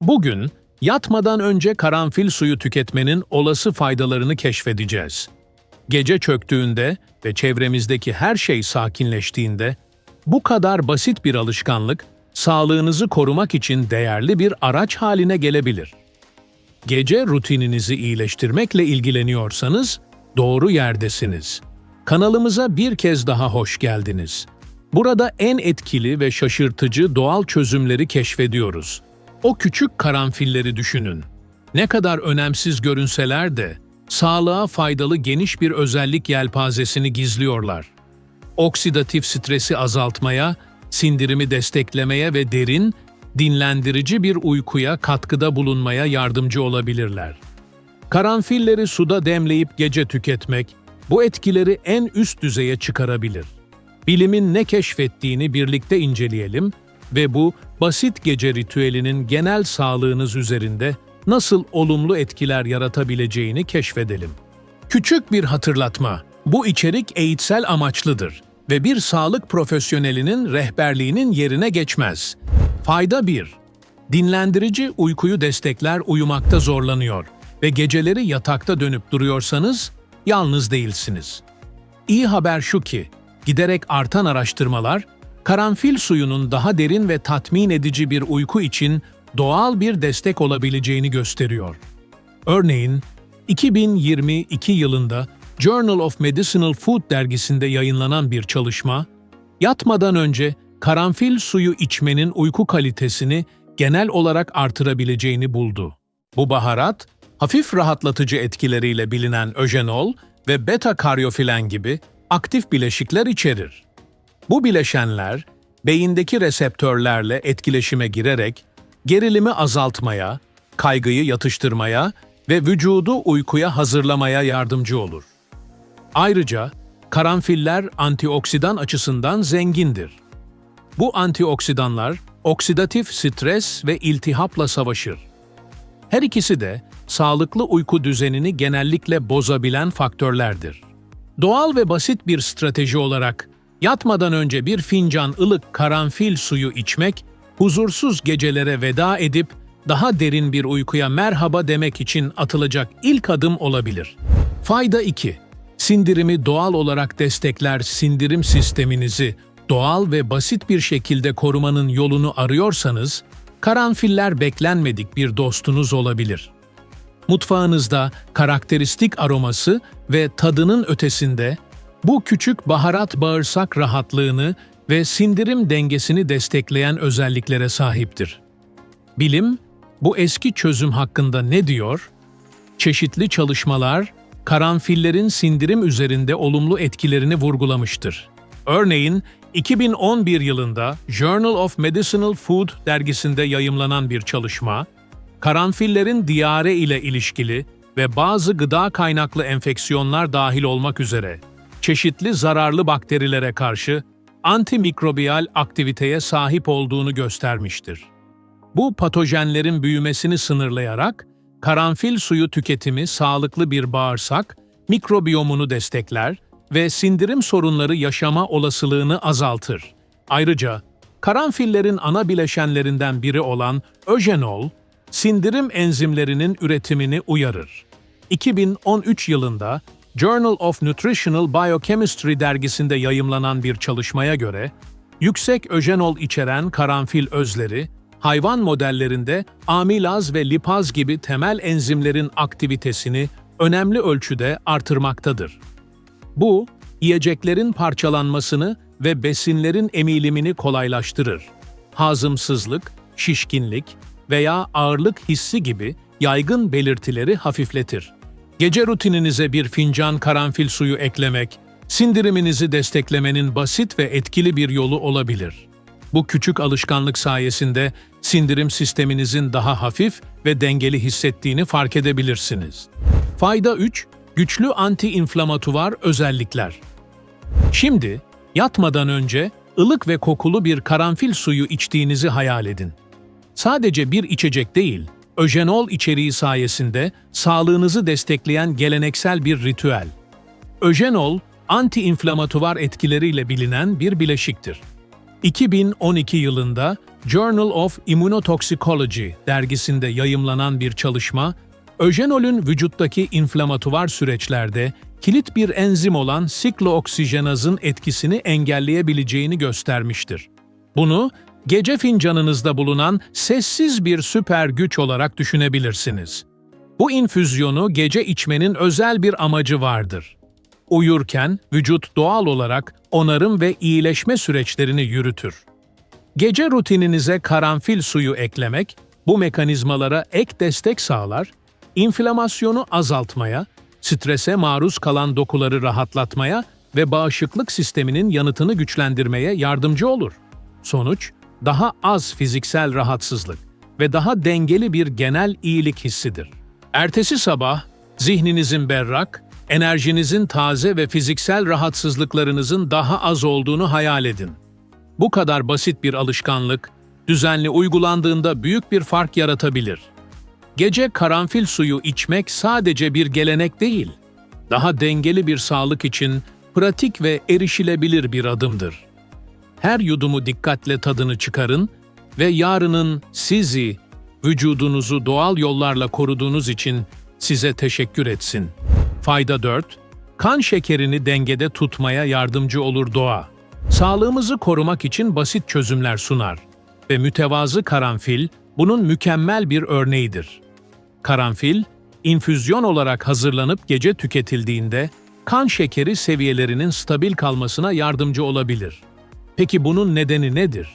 Bugün yatmadan önce karanfil suyu tüketmenin olası faydalarını keşfedeceğiz. Gece çöktüğünde ve çevremizdeki her şey sakinleştiğinde bu kadar basit bir alışkanlık sağlığınızı korumak için değerli bir araç haline gelebilir. Gece rutininizi iyileştirmekle ilgileniyorsanız doğru yerdesiniz. Kanalımıza bir kez daha hoş geldiniz. Burada en etkili ve şaşırtıcı doğal çözümleri keşfediyoruz. O küçük karanfilleri düşünün. Ne kadar önemsiz görünseler de sağlığa faydalı geniş bir özellik yelpazesini gizliyorlar. Oksidatif stresi azaltmaya, sindirimi desteklemeye ve derin, dinlendirici bir uykuya katkıda bulunmaya yardımcı olabilirler. Karanfilleri suda demleyip gece tüketmek bu etkileri en üst düzeye çıkarabilir. Bilimin ne keşfettiğini birlikte inceleyelim ve bu basit gece ritüelinin genel sağlığınız üzerinde nasıl olumlu etkiler yaratabileceğini keşfedelim. Küçük bir hatırlatma. Bu içerik eğitsel amaçlıdır ve bir sağlık profesyonelinin rehberliğinin yerine geçmez. Fayda 1. Dinlendirici uykuyu destekler uyumakta zorlanıyor ve geceleri yatakta dönüp duruyorsanız yalnız değilsiniz. İyi haber şu ki, giderek artan araştırmalar, karanfil suyunun daha derin ve tatmin edici bir uyku için doğal bir destek olabileceğini gösteriyor. Örneğin, 2022 yılında Journal of Medicinal Food dergisinde yayınlanan bir çalışma, yatmadan önce karanfil suyu içmenin uyku kalitesini genel olarak artırabileceğini buldu. Bu baharat, hafif rahatlatıcı etkileriyle bilinen öjenol ve beta-karyofilen gibi aktif bileşikler içerir. Bu bileşenler, beyindeki reseptörlerle etkileşime girerek gerilimi azaltmaya, kaygıyı yatıştırmaya ve vücudu uykuya hazırlamaya yardımcı olur. Ayrıca karanfiller antioksidan açısından zengindir. Bu antioksidanlar oksidatif stres ve iltihapla savaşır. Her ikisi de sağlıklı uyku düzenini genellikle bozabilen faktörlerdir. Doğal ve basit bir strateji olarak yatmadan önce bir fincan ılık karanfil suyu içmek, huzursuz gecelere veda edip daha derin bir uykuya merhaba demek için atılacak ilk adım olabilir. Fayda 2. Sindirimi doğal olarak destekler sindirim sisteminizi doğal ve basit bir şekilde korumanın yolunu arıyorsanız, karanfiller beklenmedik bir dostunuz olabilir. Mutfağınızda karakteristik aroması ve tadının ötesinde bu küçük baharat bağırsak rahatlığını ve sindirim dengesini destekleyen özelliklere sahiptir. Bilim, bu eski çözüm hakkında ne diyor? Çeşitli çalışmalar, karanfillerin sindirim üzerinde olumlu etkilerini vurgulamıştır. Örneğin, 2011 yılında Journal of Medicinal Food dergisinde yayımlanan bir çalışma, karanfillerin diyare ile ilişkili ve bazı gıda kaynaklı enfeksiyonlar dahil olmak üzere çeşitli zararlı bakterilere karşı antimikrobiyal aktiviteye sahip olduğunu göstermiştir. Bu patojenlerin büyümesini sınırlayarak karanfil suyu tüketimi sağlıklı bir bağırsak, mikrobiyomunu destekler ve sindirim sorunları yaşama olasılığını azaltır. Ayrıca karanfillerin ana bileşenlerinden biri olan öjenol, sindirim enzimlerinin üretimini uyarır. 2013 yılında Journal of Nutritional Biochemistry dergisinde yayımlanan bir çalışmaya göre, yüksek öjenol içeren karanfil özleri, hayvan modellerinde amilaz ve lipaz gibi temel enzimlerin aktivitesini önemli ölçüde artırmaktadır. Bu, yiyeceklerin parçalanmasını ve besinlerin emilimini kolaylaştırır. Hazımsızlık, şişkinlik veya ağırlık hissi gibi yaygın belirtileri hafifletir. Gece rutininize bir fincan karanfil suyu eklemek, sindiriminizi desteklemenin basit ve etkili bir yolu olabilir. Bu küçük alışkanlık sayesinde sindirim sisteminizin daha hafif ve dengeli hissettiğini fark edebilirsiniz. Fayda 3. Güçlü anti-inflamatuvar özellikler. Şimdi, yatmadan önce ılık ve kokulu bir karanfil suyu içtiğinizi hayal edin. Sadece bir içecek değil, öjenol içeriği sayesinde sağlığınızı destekleyen geleneksel bir ritüel. Öjenol, anti-inflamatuvar etkileriyle bilinen bir bileşiktir. 2012 yılında Journal of Immunotoxicology dergisinde yayımlanan bir çalışma, öjenolün vücuttaki inflamatuvar süreçlerde kilit bir enzim olan siklooksijenazın etkisini engelleyebileceğini göstermiştir. Bunu gece fincanınızda bulunan sessiz bir süper güç olarak düşünebilirsiniz. Bu infüzyonu gece içmenin özel bir amacı vardır. Uyurken vücut doğal olarak onarım ve iyileşme süreçlerini yürütür. Gece rutininize karanfil suyu eklemek, bu mekanizmalara ek destek sağlar, inflamasyonu azaltmaya, strese maruz kalan dokuları rahatlatmaya ve bağışıklık sisteminin yanıtını güçlendirmeye yardımcı olur. Sonuç, daha az fiziksel rahatsızlık ve daha dengeli bir genel iyilik hissidir. Ertesi sabah, zihninizin berrak, enerjinizin taze ve fiziksel rahatsızlıklarınızın daha az olduğunu hayal edin. Bu kadar basit bir alışkanlık, düzenli uygulandığında büyük bir fark yaratabilir. Gece karanfil suyu içmek sadece bir gelenek değil, daha dengeli bir sağlık için pratik ve erişilebilir bir adımdır. Her yudumu dikkatle tadını çıkarın ve yarının sizi, vücudunuzu doğal yollarla koruduğunuz için size teşekkür etsin. Fayda 4. Kan şekerini dengede tutmaya yardımcı olur doğa. Sağlığımızı korumak için basit çözümler sunar ve mütevazı karanfil bunun mükemmel bir örneğidir. Karanfil, infüzyon olarak hazırlanıp gece tüketildiğinde kan şekeri seviyelerinin stabil kalmasına yardımcı olabilir. Peki bunun nedeni nedir?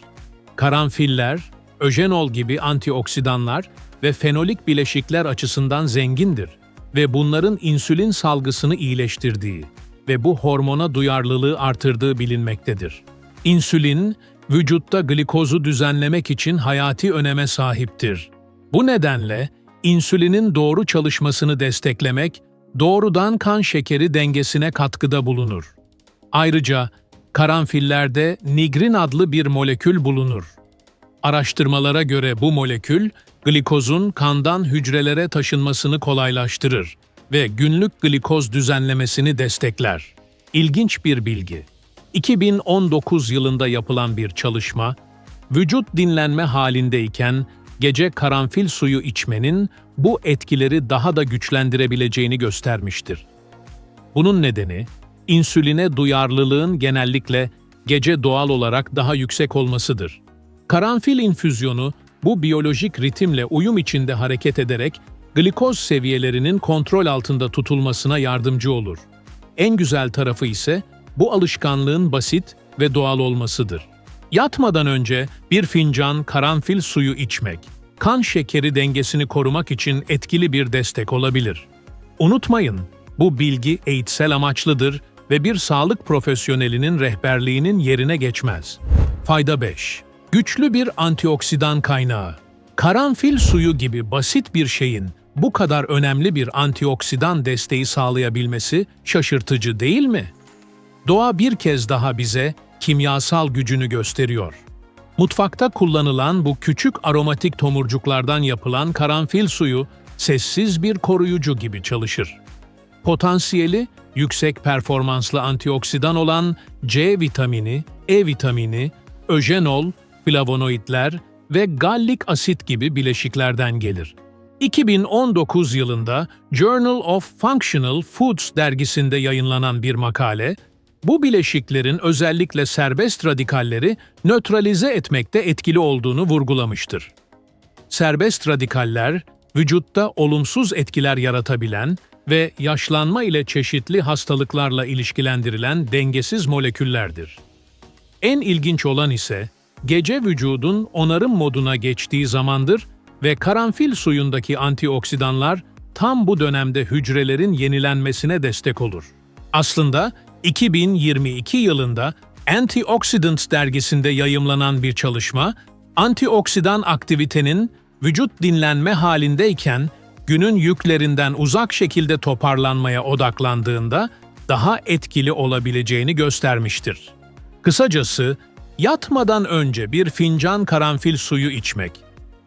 Karanfiller, öjenol gibi antioksidanlar ve fenolik bileşikler açısından zengindir ve bunların insülin salgısını iyileştirdiği ve bu hormona duyarlılığı artırdığı bilinmektedir. İnsülin, vücutta glikozu düzenlemek için hayati öneme sahiptir. Bu nedenle insülinin doğru çalışmasını desteklemek, doğrudan kan şekeri dengesine katkıda bulunur. Ayrıca karanfillerde nigrin adlı bir molekül bulunur. Araştırmalara göre bu molekül, glikozun kandan hücrelere taşınmasını kolaylaştırır ve günlük glikoz düzenlemesini destekler. İlginç bir bilgi. 2019 yılında yapılan bir çalışma, vücut dinlenme halindeyken gece karanfil suyu içmenin bu etkileri daha da güçlendirebileceğini göstermiştir. Bunun nedeni, insüline duyarlılığın genellikle gece doğal olarak daha yüksek olmasıdır. Karanfil infüzyonu bu biyolojik ritimle uyum içinde hareket ederek glikoz seviyelerinin kontrol altında tutulmasına yardımcı olur. En güzel tarafı ise bu alışkanlığın basit ve doğal olmasıdır. Yatmadan önce bir fincan karanfil suyu içmek, kan şekeri dengesini korumak için etkili bir destek olabilir. Unutmayın, bu bilgi eğitsel amaçlıdır ve bir sağlık profesyonelinin rehberliğinin yerine geçmez. Fayda 5. Güçlü bir antioksidan kaynağı. Karanfil suyu gibi basit bir şeyin bu kadar önemli bir antioksidan desteği sağlayabilmesi şaşırtıcı değil mi? Doğa bir kez daha bize kimyasal gücünü gösteriyor. Mutfakta kullanılan bu küçük aromatik tomurcuklardan yapılan karanfil suyu sessiz bir koruyucu gibi çalışır. Potansiyeli yüksek performanslı antioksidan olan C vitamini, E vitamini, öjenol, flavonoidler ve gallik asit gibi bileşiklerden gelir. 2019 yılında Journal of Functional Foods dergisinde yayınlanan bir makale, bu bileşiklerin özellikle serbest radikalleri nötralize etmekte etkili olduğunu vurgulamıştır. Serbest radikaller, vücutta olumsuz etkiler yaratabilen ve yaşlanma ile çeşitli hastalıklarla ilişkilendirilen dengesiz moleküllerdir. En ilginç olan ise, gece vücudun onarım moduna geçtiği zamandır ve karanfil suyundaki antioksidanlar tam bu dönemde hücrelerin yenilenmesine destek olur. Aslında 2022 yılında Antioxidants dergisinde yayımlanan bir çalışma, antioksidan aktivitenin vücut dinlenme halindeyken günün yüklerinden uzak şekilde toparlanmaya odaklandığında daha etkili olabileceğini göstermiştir. Kısacası, yatmadan önce bir fincan karanfil suyu içmek,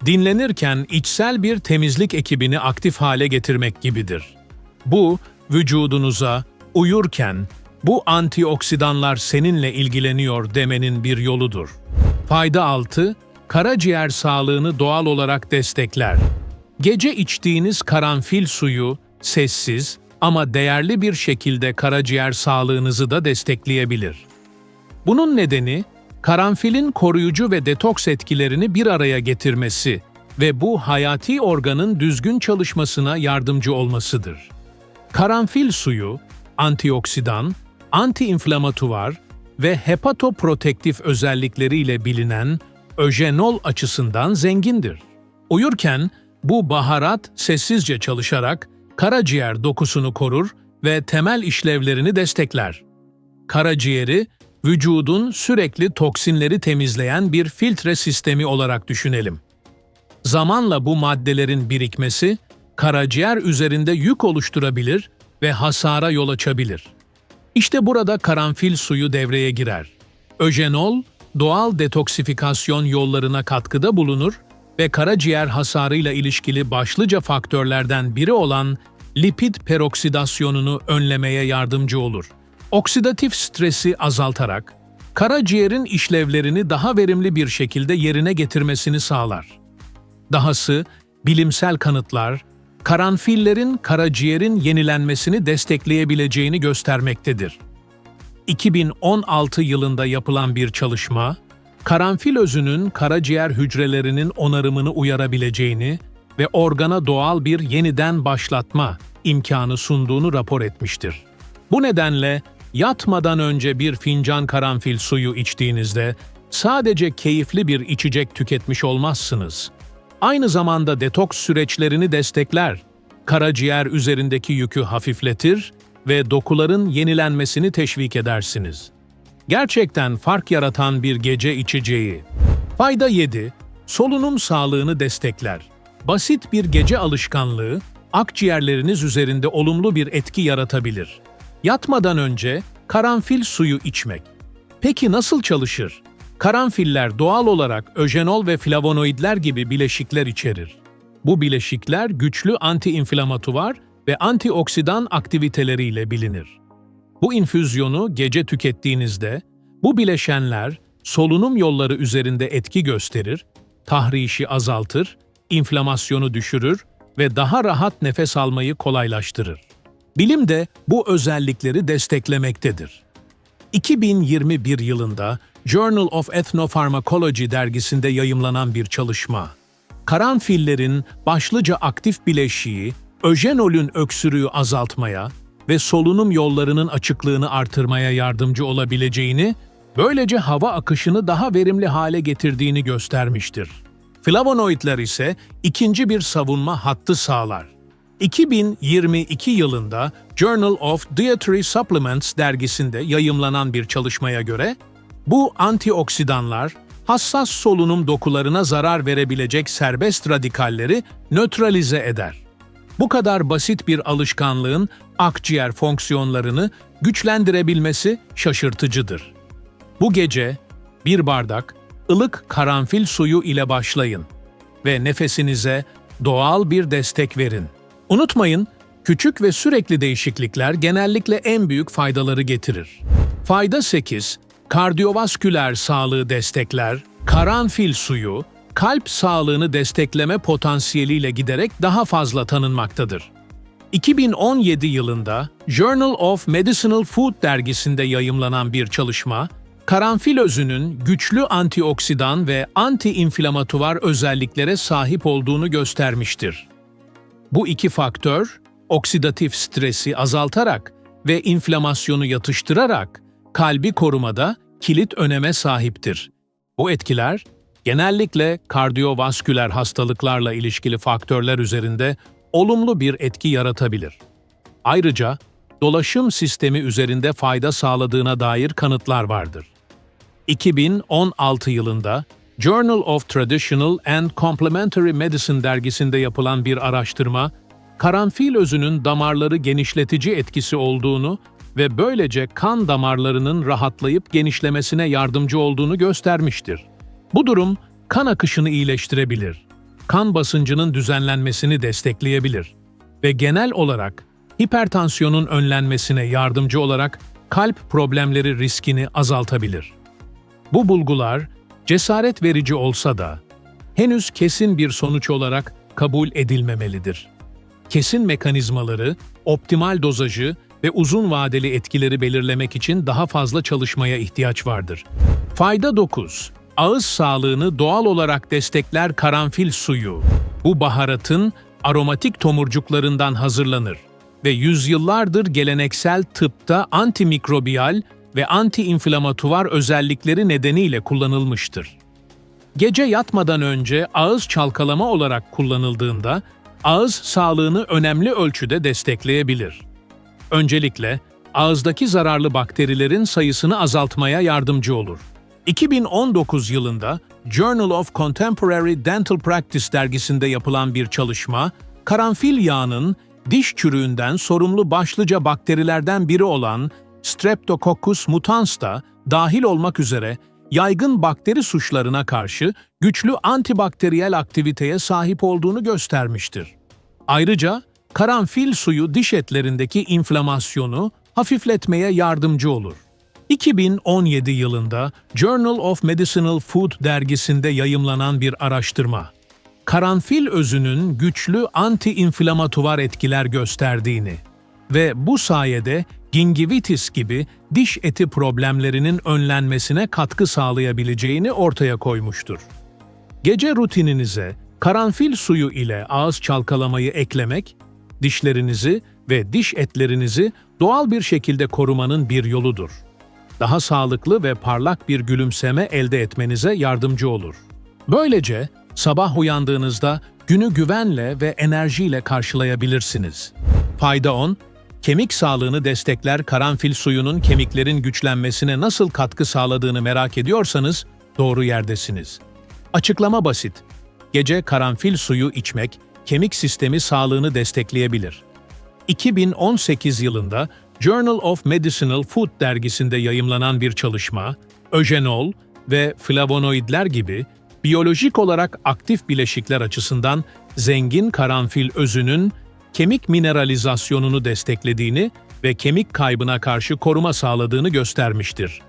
dinlenirken içsel bir temizlik ekibini aktif hale getirmek gibidir. Bu, vücudunuza uyurken bu antioksidanlar seninle ilgileniyor demenin bir yoludur. Fayda 6. karaciğer sağlığını doğal olarak destekler. Gece içtiğiniz karanfil suyu sessiz ama değerli bir şekilde karaciğer sağlığınızı da destekleyebilir. Bunun nedeni karanfilin koruyucu ve detoks etkilerini bir araya getirmesi ve bu hayati organın düzgün çalışmasına yardımcı olmasıdır. Karanfil suyu antioksidan, antiinflamatuvar ve hepatoprotektif özellikleriyle bilinen öjenol açısından zengindir. Uyurken bu baharat sessizce çalışarak karaciğer dokusunu korur ve temel işlevlerini destekler. Karaciğeri, vücudun sürekli toksinleri temizleyen bir filtre sistemi olarak düşünelim. Zamanla bu maddelerin birikmesi, karaciğer üzerinde yük oluşturabilir ve hasara yol açabilir. İşte burada karanfil suyu devreye girer. Öjenol, doğal detoksifikasyon yollarına katkıda bulunur ve karaciğer hasarıyla ilişkili başlıca faktörlerden biri olan lipid peroksidasyonunu önlemeye yardımcı olur. Oksidatif stresi azaltarak karaciğerin işlevlerini daha verimli bir şekilde yerine getirmesini sağlar. Dahası bilimsel kanıtlar karanfillerin karaciğerin yenilenmesini destekleyebileceğini göstermektedir. 2016 yılında yapılan bir çalışma, karanfil özünün karaciğer hücrelerinin onarımını uyarabileceğini ve organa doğal bir yeniden başlatma imkanı sunduğunu rapor etmiştir. Bu nedenle yatmadan önce bir fincan karanfil suyu içtiğinizde sadece keyifli bir içecek tüketmiş olmazsınız. Aynı zamanda detoks süreçlerini destekler, karaciğer üzerindeki yükü hafifletir ve dokuların yenilenmesini teşvik edersiniz. Gerçekten fark yaratan bir gece içeceği. Fayda 7. Solunum sağlığını destekler. Basit bir gece alışkanlığı, akciğerleriniz üzerinde olumlu bir etki yaratabilir. Yatmadan önce karanfil suyu içmek. Peki nasıl çalışır? Karanfiller doğal olarak öjenol ve flavonoidler gibi bileşikler içerir. Bu bileşikler güçlü antiinflamatuvar ve antioksidan aktiviteleriyle bilinir. Bu infüzyonu gece tükettiğinizde bu bileşenler solunum yolları üzerinde etki gösterir, tahrişi azaltır, inflamasyonu düşürür ve daha rahat nefes almayı kolaylaştırır. Bilim de bu özellikleri desteklemektedir. 2021 yılında Journal of Ethnopharmacology dergisinde yayımlanan bir çalışma, karanfillerin başlıca aktif bileşiği, öjenolün öksürüğü azaltmaya ve solunum yollarının açıklığını artırmaya yardımcı olabileceğini, böylece hava akışını daha verimli hale getirdiğini göstermiştir. Flavonoidler ise ikinci bir savunma hattı sağlar. 2022 yılında Journal of Dietary Supplements dergisinde yayımlanan bir çalışmaya göre, bu antioksidanlar hassas solunum dokularına zarar verebilecek serbest radikalleri nötralize eder. Bu kadar basit bir alışkanlığın akciğer fonksiyonlarını güçlendirebilmesi şaşırtıcıdır. Bu gece bir bardak ılık karanfil suyu ile başlayın ve nefesinize doğal bir destek verin. Unutmayın, küçük ve sürekli değişiklikler genellikle en büyük faydaları getirir. Fayda 8. Kardiyovasküler sağlığı destekler, karanfil suyu, kalp sağlığını destekleme potansiyeliyle giderek daha fazla tanınmaktadır. 2017 yılında Journal of Medicinal Food dergisinde yayımlanan bir çalışma, karanfil özünün güçlü antioksidan ve antiinflamatuvar özelliklere sahip olduğunu göstermiştir. Bu iki faktör, oksidatif stresi azaltarak ve inflamasyonu yatıştırarak kalbi korumada kilit öneme sahiptir. Bu etkiler, genellikle kardiyovasküler hastalıklarla ilişkili faktörler üzerinde olumlu bir etki yaratabilir. Ayrıca, dolaşım sistemi üzerinde fayda sağladığına dair kanıtlar vardır. 2016 yılında Journal of Traditional and Complementary Medicine dergisinde yapılan bir araştırma, karanfil özünün damarları genişletici etkisi olduğunu ve böylece kan damarlarının rahatlayıp genişlemesine yardımcı olduğunu göstermiştir. Bu durum kan akışını iyileştirebilir, kan basıncının düzenlenmesini destekleyebilir ve genel olarak hipertansiyonun önlenmesine yardımcı olarak kalp problemleri riskini azaltabilir. Bu bulgular cesaret verici olsa da henüz kesin bir sonuç olarak kabul edilmemelidir. Kesin mekanizmaları, optimal dozajı ve uzun vadeli etkileri belirlemek için daha fazla çalışmaya ihtiyaç vardır. Fayda 9. Ağız sağlığını doğal olarak destekler karanfil suyu. Bu baharatın aromatik tomurcuklarından hazırlanır ve yüzyıllardır geleneksel tıpta antimikrobiyal ve antiinflamatuvar özellikleri nedeniyle kullanılmıştır. Gece yatmadan önce ağız çalkalama olarak kullanıldığında ağız sağlığını önemli ölçüde destekleyebilir. Öncelikle ağızdaki zararlı bakterilerin sayısını azaltmaya yardımcı olur. 2019 yılında Journal of Contemporary Dental Practice dergisinde yapılan bir çalışma, karanfil yağının diş çürüğünden sorumlu başlıca bakterilerden biri olan Streptococcus mutans da dahil olmak üzere yaygın bakteri suçlarına karşı güçlü antibakteriyel aktiviteye sahip olduğunu göstermiştir. Ayrıca karanfil suyu diş etlerindeki inflamasyonu hafifletmeye yardımcı olur. 2017 yılında Journal of Medicinal Food dergisinde yayımlanan bir araştırma, karanfil özünün güçlü anti-inflamatuvar etkiler gösterdiğini ve bu sayede gingivitis gibi diş eti problemlerinin önlenmesine katkı sağlayabileceğini ortaya koymuştur. Gece rutininize karanfil suyu ile ağız çalkalamayı eklemek, dişlerinizi ve diş etlerinizi doğal bir şekilde korumanın bir yoludur. Daha sağlıklı ve parlak bir gülümseme elde etmenize yardımcı olur. Böylece sabah uyandığınızda günü güvenle ve enerjiyle karşılayabilirsiniz. Fayda 10. Kemik sağlığını destekler karanfil suyunun kemiklerin güçlenmesine nasıl katkı sağladığını merak ediyorsanız doğru yerdesiniz. Açıklama basit. Gece karanfil suyu içmek kemik sistemi sağlığını destekleyebilir. 2018 yılında Journal of Medicinal Food dergisinde yayımlanan bir çalışma, öjenol ve flavonoidler gibi biyolojik olarak aktif bileşikler açısından zengin karanfil özünün kemik mineralizasyonunu desteklediğini ve kemik kaybına karşı koruma sağladığını göstermiştir.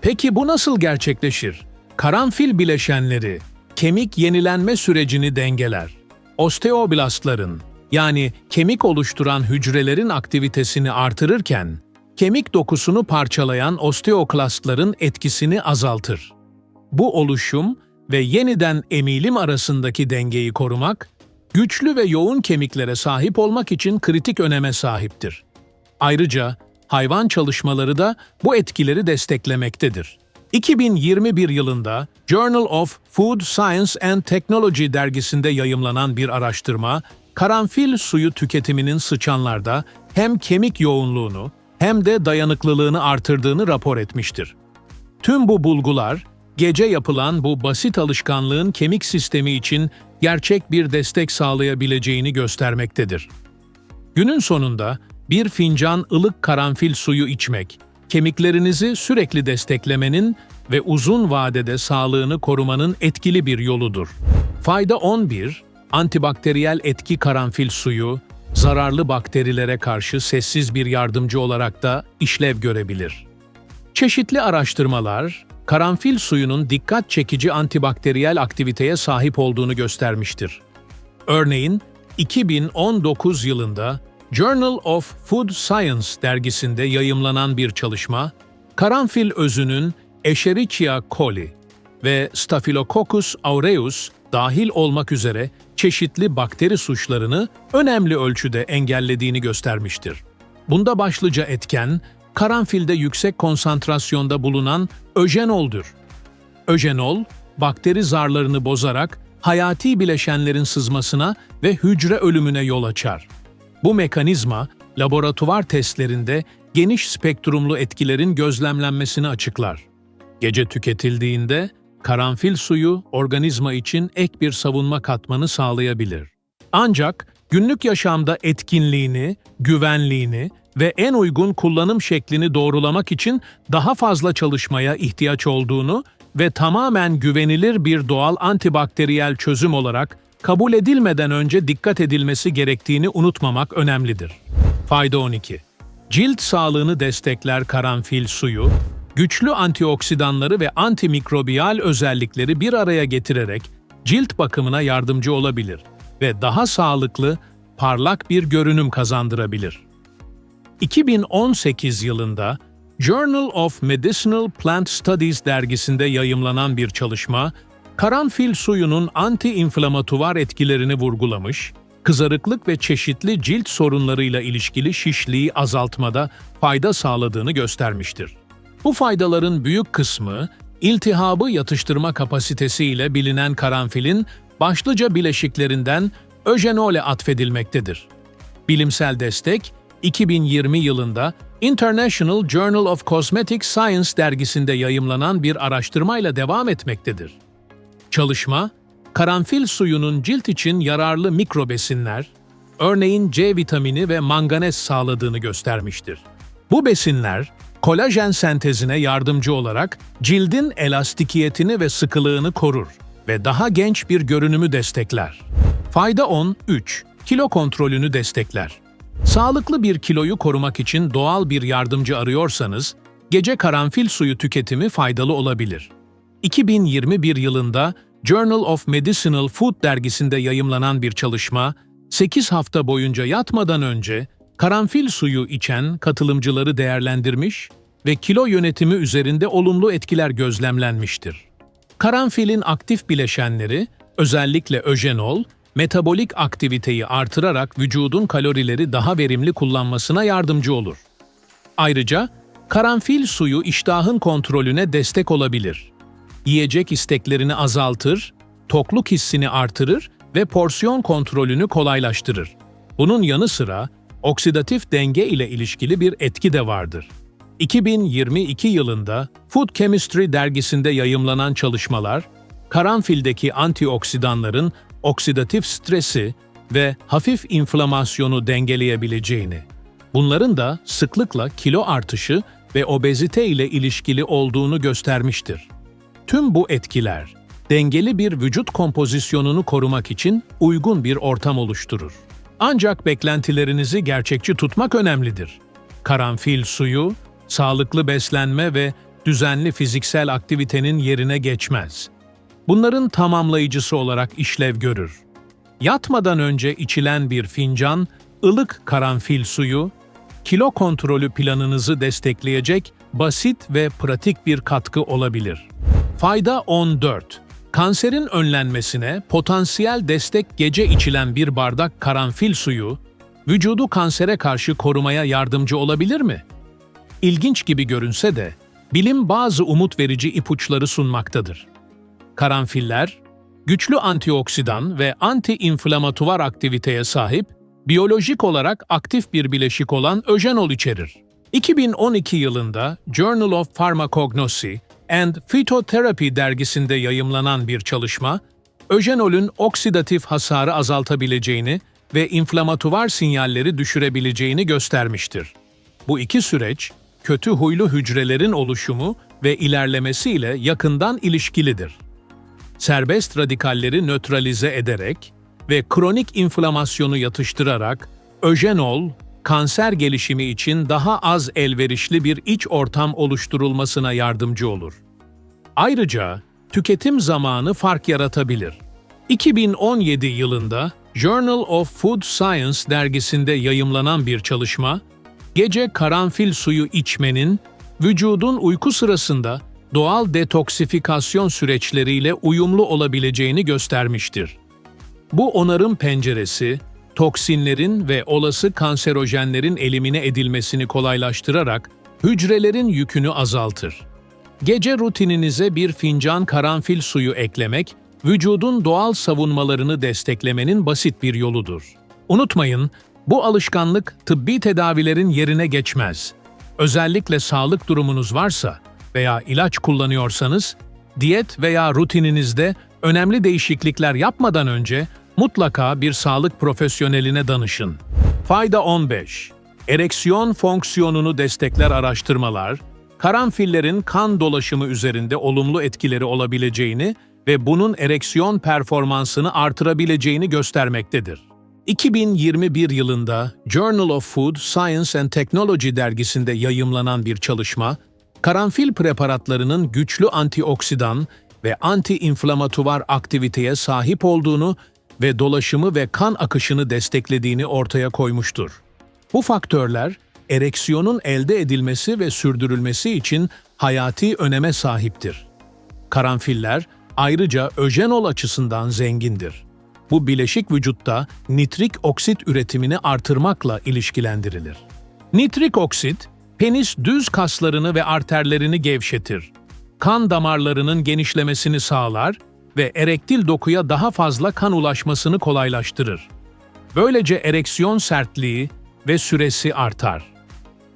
Peki bu nasıl gerçekleşir? Karanfil bileşenleri kemik yenilenme sürecini dengeler. Osteoblastların yani kemik oluşturan hücrelerin aktivitesini artırırken kemik dokusunu parçalayan osteoklastların etkisini azaltır. Bu oluşum ve yeniden emilim arasındaki dengeyi korumak, güçlü ve yoğun kemiklere sahip olmak için kritik öneme sahiptir. Ayrıca hayvan çalışmaları da bu etkileri desteklemektedir. 2021 yılında Journal of Food Science and Technology dergisinde yayımlanan bir araştırma, karanfil suyu tüketiminin sıçanlarda hem kemik yoğunluğunu hem de dayanıklılığını artırdığını rapor etmiştir. Tüm bu bulgular, gece yapılan bu basit alışkanlığın kemik sistemi için gerçek bir destek sağlayabileceğini göstermektedir. Günün sonunda bir fincan ılık karanfil suyu içmek, kemiklerinizi sürekli desteklemenin ve uzun vadede sağlığını korumanın etkili bir yoludur. Fayda 11, antibakteriyel etki karanfil suyu, zararlı bakterilere karşı sessiz bir yardımcı olarak da işlev görebilir. Çeşitli araştırmalar, karanfil suyunun dikkat çekici antibakteriyel aktiviteye sahip olduğunu göstermiştir. Örneğin, 2019 yılında Journal of Food Science dergisinde yayımlanan bir çalışma, karanfil özünün Escherichia coli ve Staphylococcus aureus dahil olmak üzere çeşitli bakteri suçlarını önemli ölçüde engellediğini göstermiştir. Bunda başlıca etken, karanfilde yüksek konsantrasyonda bulunan öjenoldur. Öjenol, bakteri zarlarını bozarak hayati bileşenlerin sızmasına ve hücre ölümüne yol açar. Bu mekanizma, laboratuvar testlerinde geniş spektrumlu etkilerin gözlemlenmesini açıklar. Gece tüketildiğinde, karanfil suyu organizma için ek bir savunma katmanı sağlayabilir. Ancak günlük yaşamda etkinliğini, güvenliğini ve en uygun kullanım şeklini doğrulamak için daha fazla çalışmaya ihtiyaç olduğunu ve tamamen güvenilir bir doğal antibakteriyel çözüm olarak kabul edilmeden önce dikkat edilmesi gerektiğini unutmamak önemlidir. Fayda 12. Cilt sağlığını destekler karanfil suyu, güçlü antioksidanları ve antimikrobiyal özellikleri bir araya getirerek cilt bakımına yardımcı olabilir ve daha sağlıklı, parlak bir görünüm kazandırabilir. 2018 yılında Journal of Medicinal Plant Studies dergisinde yayımlanan bir çalışma, karanfil suyunun anti-inflamatuvar etkilerini vurgulamış, kızarıklık ve çeşitli cilt sorunlarıyla ilişkili şişliği azaltmada fayda sağladığını göstermiştir. Bu faydaların büyük kısmı, iltihabı yatıştırma kapasitesiyle bilinen karanfilin başlıca bileşiklerinden öjenole atfedilmektedir. Bilimsel destek, 2020 yılında International Journal of Cosmetic Science dergisinde yayımlanan bir araştırmayla devam etmektedir. Çalışma, karanfil suyunun cilt için yararlı mikrobesinler, örneğin C vitamini ve manganez sağladığını göstermiştir. Bu besinler, kolajen sentezine yardımcı olarak cildin elastikiyetini ve sıkılığını korur ve daha genç bir görünümü destekler. Fayda 10 3. Kilo kontrolünü destekler. Sağlıklı bir kiloyu korumak için doğal bir yardımcı arıyorsanız, gece karanfil suyu tüketimi faydalı olabilir. 2021 yılında Journal of Medicinal Food dergisinde yayımlanan bir çalışma, 8 hafta boyunca yatmadan önce karanfil suyu içen katılımcıları değerlendirmiş ve kilo yönetimi üzerinde olumlu etkiler gözlemlenmiştir. Karanfilin aktif bileşenleri, özellikle öjenol, metabolik aktiviteyi artırarak vücudun kalorileri daha verimli kullanmasına yardımcı olur. Ayrıca karanfil suyu iştahın kontrolüne destek olabilir. Yiyecek isteklerini azaltır, tokluk hissini artırır ve porsiyon kontrolünü kolaylaştırır. Bunun yanı sıra oksidatif denge ile ilişkili bir etki de vardır. 2022 yılında Food Chemistry dergisinde yayımlanan çalışmalar, karanfildeki antioksidanların oksidatif stresi ve hafif inflamasyonu dengeleyebileceğini, bunların da sıklıkla kilo artışı ve obezite ile ilişkili olduğunu göstermiştir. Tüm bu etkiler, dengeli bir vücut kompozisyonunu korumak için uygun bir ortam oluşturur. Ancak beklentilerinizi gerçekçi tutmak önemlidir. Karanfil suyu, sağlıklı beslenme ve düzenli fiziksel aktivitenin yerine geçmez. Bunların tamamlayıcısı olarak işlev görür. Yatmadan önce içilen bir fincan, ılık karanfil suyu, kilo kontrolü planınızı destekleyecek basit ve pratik bir katkı olabilir. Fayda 14. Kanserin önlenmesine potansiyel destek gece içilen bir bardak karanfil suyu, vücudu kansere karşı korumaya yardımcı olabilir mi? İlginç gibi görünse de, bilim bazı umut verici ipuçları sunmaktadır. Karanfiller, güçlü antioksidan ve anti-inflamatuvar aktiviteye sahip, biyolojik olarak aktif bir bileşik olan öjenol içerir. 2012 yılında Journal of Pharmacognosy and Phytotherapy dergisinde yayımlanan bir çalışma, öjenolün oksidatif hasarı azaltabileceğini ve inflamatuvar sinyalleri düşürebileceğini göstermiştir. Bu iki süreç, kötü huylu hücrelerin oluşumu ve ilerlemesiyle yakından ilişkilidir. Serbest radikalleri nötralize ederek ve kronik inflamasyonu yatıştırarak öjenol, kanser gelişimi için daha az elverişli bir iç ortam oluşturulmasına yardımcı olur. Ayrıca tüketim zamanı fark yaratabilir. 2017 yılında Journal of Food Science dergisinde yayımlanan bir çalışma, gece karanfil suyu içmenin vücudun uyku sırasında doğal detoksifikasyon süreçleriyle uyumlu olabileceğini göstermiştir. Bu onarım penceresi, toksinlerin ve olası kanserojenlerin elimine edilmesini kolaylaştırarak hücrelerin yükünü azaltır. Gece rutininize bir fincan karanfil suyu eklemek, vücudun doğal savunmalarını desteklemenin basit bir yoludur. Unutmayın, bu alışkanlık tıbbi tedavilerin yerine geçmez. Özellikle sağlık durumunuz varsa veya ilaç kullanıyorsanız, diyet veya rutininizde önemli değişiklikler yapmadan önce mutlaka bir sağlık profesyoneline danışın. Fayda 15. Ereksiyon fonksiyonunu destekler araştırmalar, karanfillerin kan dolaşımı üzerinde olumlu etkileri olabileceğini ve bunun ereksiyon performansını artırabileceğini göstermektedir. 2021 yılında Journal of Food, Science and Technology dergisinde yayımlanan bir çalışma, Karanfil preparatlarının güçlü antioksidan ve anti-inflamatuvar aktiviteye sahip olduğunu ve dolaşımı ve kan akışını desteklediğini ortaya koymuştur. Bu faktörler, ereksiyonun elde edilmesi ve sürdürülmesi için hayati öneme sahiptir. Karanfiller ayrıca öjenol açısından zengindir. Bu bileşik vücutta nitrik oksit üretimini artırmakla ilişkilendirilir. Nitrik oksit, penis düz kaslarını ve arterlerini gevşetir. Kan damarlarının genişlemesini sağlar ve erektil dokuya daha fazla kan ulaşmasını kolaylaştırır. Böylece ereksiyon sertliği ve süresi artar.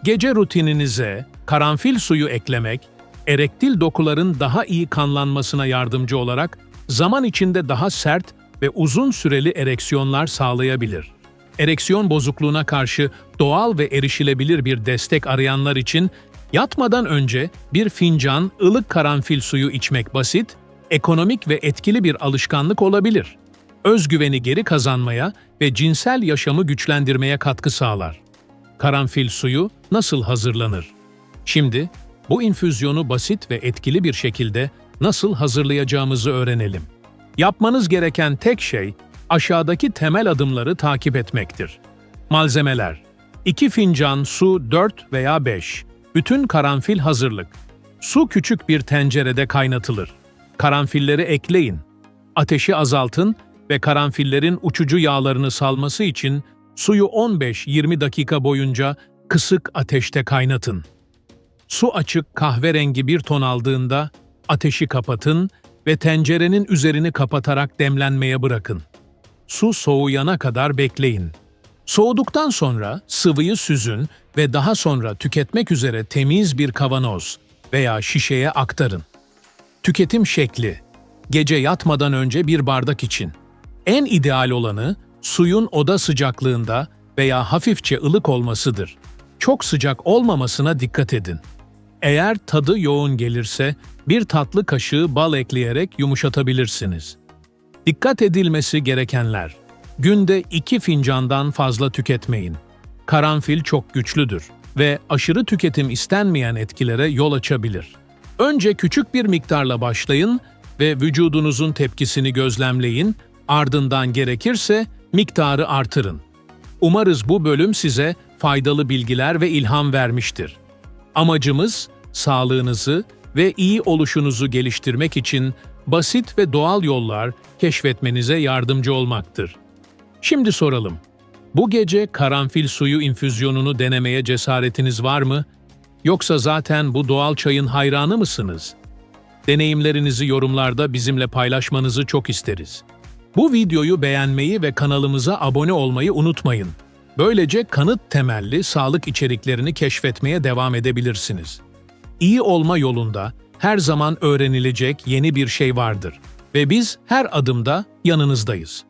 Gece rutininize karanfil suyu eklemek, erektil dokuların daha iyi kanlanmasına yardımcı olarak zaman içinde daha sert ve uzun süreli ereksiyonlar sağlayabilir. Ereksiyon bozukluğuna karşı doğal ve erişilebilir bir destek arayanlar için yatmadan önce bir fincan ılık karanfil suyu içmek basit, ekonomik ve etkili bir alışkanlık olabilir. Özgüveni geri kazanmaya ve cinsel yaşamı güçlendirmeye katkı sağlar. Karanfil suyu nasıl hazırlanır? Şimdi bu infüzyonu basit ve etkili bir şekilde nasıl hazırlayacağımızı öğrenelim. Yapmanız gereken tek şey aşağıdaki temel adımları takip etmektir. Malzemeler 2 fincan su 4 veya 5. Bütün karanfil hazırlık. Su küçük bir tencerede kaynatılır. Karanfilleri ekleyin. Ateşi azaltın ve karanfillerin uçucu yağlarını salması için suyu 15-20 dakika boyunca kısık ateşte kaynatın. Su açık kahverengi bir ton aldığında ateşi kapatın ve tencerenin üzerini kapatarak demlenmeye bırakın. Su soğuyana kadar bekleyin. Soğuduktan sonra sıvıyı süzün ve daha sonra tüketmek üzere temiz bir kavanoz veya şişeye aktarın. Tüketim şekli Gece yatmadan önce bir bardak için. En ideal olanı suyun oda sıcaklığında veya hafifçe ılık olmasıdır. Çok sıcak olmamasına dikkat edin. Eğer tadı yoğun gelirse bir tatlı kaşığı bal ekleyerek yumuşatabilirsiniz. Dikkat edilmesi gerekenler. Günde 2 fincandan fazla tüketmeyin. Karanfil çok güçlüdür ve aşırı tüketim istenmeyen etkilere yol açabilir. Önce küçük bir miktarla başlayın ve vücudunuzun tepkisini gözlemleyin, ardından gerekirse miktarı artırın. Umarız bu bölüm size faydalı bilgiler ve ilham vermiştir. Amacımız sağlığınızı ve iyi oluşunuzu geliştirmek için basit ve doğal yollar keşfetmenize yardımcı olmaktır. Şimdi soralım. Bu gece karanfil suyu infüzyonunu denemeye cesaretiniz var mı? Yoksa zaten bu doğal çayın hayranı mısınız? Deneyimlerinizi yorumlarda bizimle paylaşmanızı çok isteriz. Bu videoyu beğenmeyi ve kanalımıza abone olmayı unutmayın. Böylece kanıt temelli sağlık içeriklerini keşfetmeye devam edebilirsiniz. İyi olma yolunda her zaman öğrenilecek yeni bir şey vardır ve biz her adımda yanınızdayız.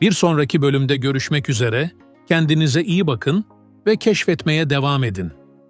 Bir sonraki bölümde görüşmek üzere, kendinize iyi bakın ve keşfetmeye devam edin.